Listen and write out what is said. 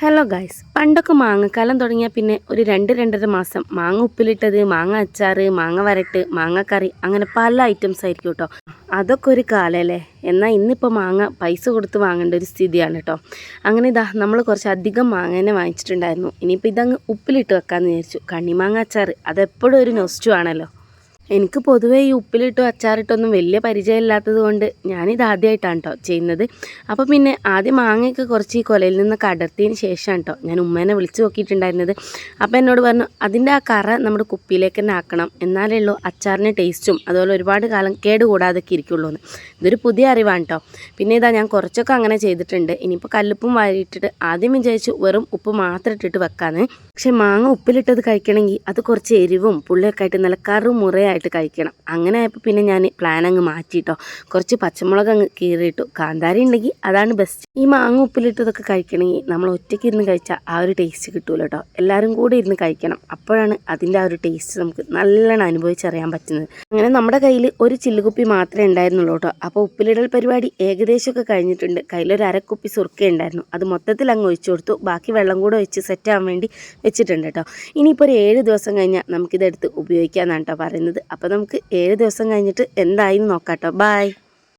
Hello guys പണ്ടൊക്കെ മാങ്ങക്കാലം തുടങ്ങിയാൽ പിന്നെ ഒരു രണ്ട് രണ്ടര മാസം മാങ്ങ ഉപ്പിലിട്ടത് മാങ്ങ അച്ചാറ് മാങ്ങ വരട്ട് മാങ്ങക്കറി അങ്ങനെ പല ഐറ്റംസ് ആയിരിക്കും കേട്ടോ അതൊക്കെ ഒരു കാലമല്ലേ എന്നാൽ ഇന്നിപ്പോൾ മാങ്ങ പൈസ കൊടുത്ത് വാങ്ങേണ്ട ഒരു സ്ഥിതിയാണ് കേട്ടോ അങ്ങനെ ഇതാ നമ്മൾ കുറച്ച് അധികം മാങ്ങ തന്നെ വാങ്ങിച്ചിട്ടുണ്ടായിരുന്നു. ഇനിയിപ്പോൾ ഇതങ്ങ് ഉപ്പിലിട്ട് വെക്കാമെന്ന് വിചാരിച്ചു. കണ്ണിമാങ്ങ അച്ചാറ് അതെപ്പോഴും ഒരു നൊസ്റ്റു ആണല്ലോ. എനിക്ക് പൊതുവേ ഈ ഉപ്പിലിട്ടോ അച്ചാറിട്ടൊന്നും വലിയ പരിചയമില്ലാത്തത് കൊണ്ട് ഞാനിത് ആദ്യമായിട്ടാണ് കേട്ടോ ചെയ്യുന്നത്. അപ്പോൾ പിന്നെ ആദ്യം മാങ്ങയൊക്കെ കുറച്ച് ഈ കൊലയിൽ നിന്നൊക്കെ അടർത്തിയതിന് ശേഷമാണ് കേട്ടോ ഞാൻ ഉമ്മേനെ വിളിച്ച് നോക്കിയിട്ടുണ്ടായിരുന്നത്. അപ്പോൾ എന്നോട് പറഞ്ഞു അതിന്റെ ആ കറ നമ്മുടെ കുപ്പിയിലേക്ക് തന്നെ ആക്കണം. എന്നാലേ ഉള്ളൂ അച്ചാറിന് ടേസ്റ്റും അതുപോലെ ഒരുപാട് കാലം കേട് കൂടാതൊക്കെ ഇരിക്കുള്ളൂ എന്ന്. ഇതൊരു പുതിയ അറിവാണ് കേട്ടോ പിന്നെ ഇതാ ഞാൻ കുറച്ചൊക്കെ അങ്ങനെ ചെയ്തിട്ടുണ്ട്. ഇനിയിപ്പോൾ കല്ലുപ്പും വാരിയിട്ടിട്ട് ആദ്യം വിചാരിച്ചു വെറും ഉപ്പ് മാത്രം ഇട്ടിട്ട് വെക്കാന്ന്. പക്ഷേ മാങ്ങ ഉപ്പിലിട്ടത് കഴിക്കണമെങ്കിൽ അത് കുറച്ച് എരിവും പുള്ളിയൊക്കെ ആയിട്ട് നല്ല കറു മുറയായിട്ട് കഴിക്കണം. അങ്ങനെ ആയപ്പോൾ പിന്നെ ഞാൻ പ്ലാൻ അങ്ങ് മാറ്റിയിട്ടോ കുറച്ച് പച്ചമുളക് അങ്ങ് കീറിയിട്ടു കാന്താരി ഉണ്ടെങ്കിൽ അതാണ് ബെസ്റ്റ് ഈ മാങ്ങ ഉപ്പിലിട്ടതൊക്കെ കഴിക്കണമെങ്കിൽ നമ്മൾ ഒറ്റയ്ക്ക് ഇരുന്ന് കഴിച്ചാൽ ആ ഒരു ടേസ്റ്റ് കിട്ടൂല കേട്ടോ എല്ലാവരും കൂടെ ഇരുന്ന് കഴിക്കണം. അപ്പോഴാണ് അതിന്റെ ആ ഒരു ടേസ്റ്റ് നമുക്ക് നല്ലോണം അനുഭവിച്ചറിയാൻ പറ്റുന്നത്. അങ്ങനെ നമ്മുടെ കയ്യിൽ ഒരു ചില്ലുകുപ്പി മാത്രമേ ഉണ്ടായിരുന്നുള്ളൂ കേട്ടോ അപ്പോൾ ഉപ്പിലിടൽ പരിപാടി ഏകദേശമൊക്കെ കഴിഞ്ഞിട്ടുണ്ട്. കയ്യിലൊരു അരക്കുപ്പി സുർക്ക ഉണ്ടായിരുന്നു. അത് മൊത്തത്തിൽ അങ്ങ് ഒഴിച്ചു കൊടുത്തു. ബാക്കി വെള്ളം കൂടെ ഒഴിച്ച് സെറ്റ് ആവാൻ വേണ്ടി വെച്ചിട്ടുണ്ട് കേട്ടോ ഇനിയിപ്പോൾ ഒരു ഏഴ് ദിവസം കഴിഞ്ഞാൽ നമുക്കിതെടുത്ത് ഉപയോഗിക്കാമെന്നാണ് കേട്ടോ പറയുന്നത്. അപ്പോൾ നമുക്ക് ഏഴ് ദിവസം കഴിഞ്ഞിട്ട് എന്തായി നോക്കാം കേട്ടോ ബായ്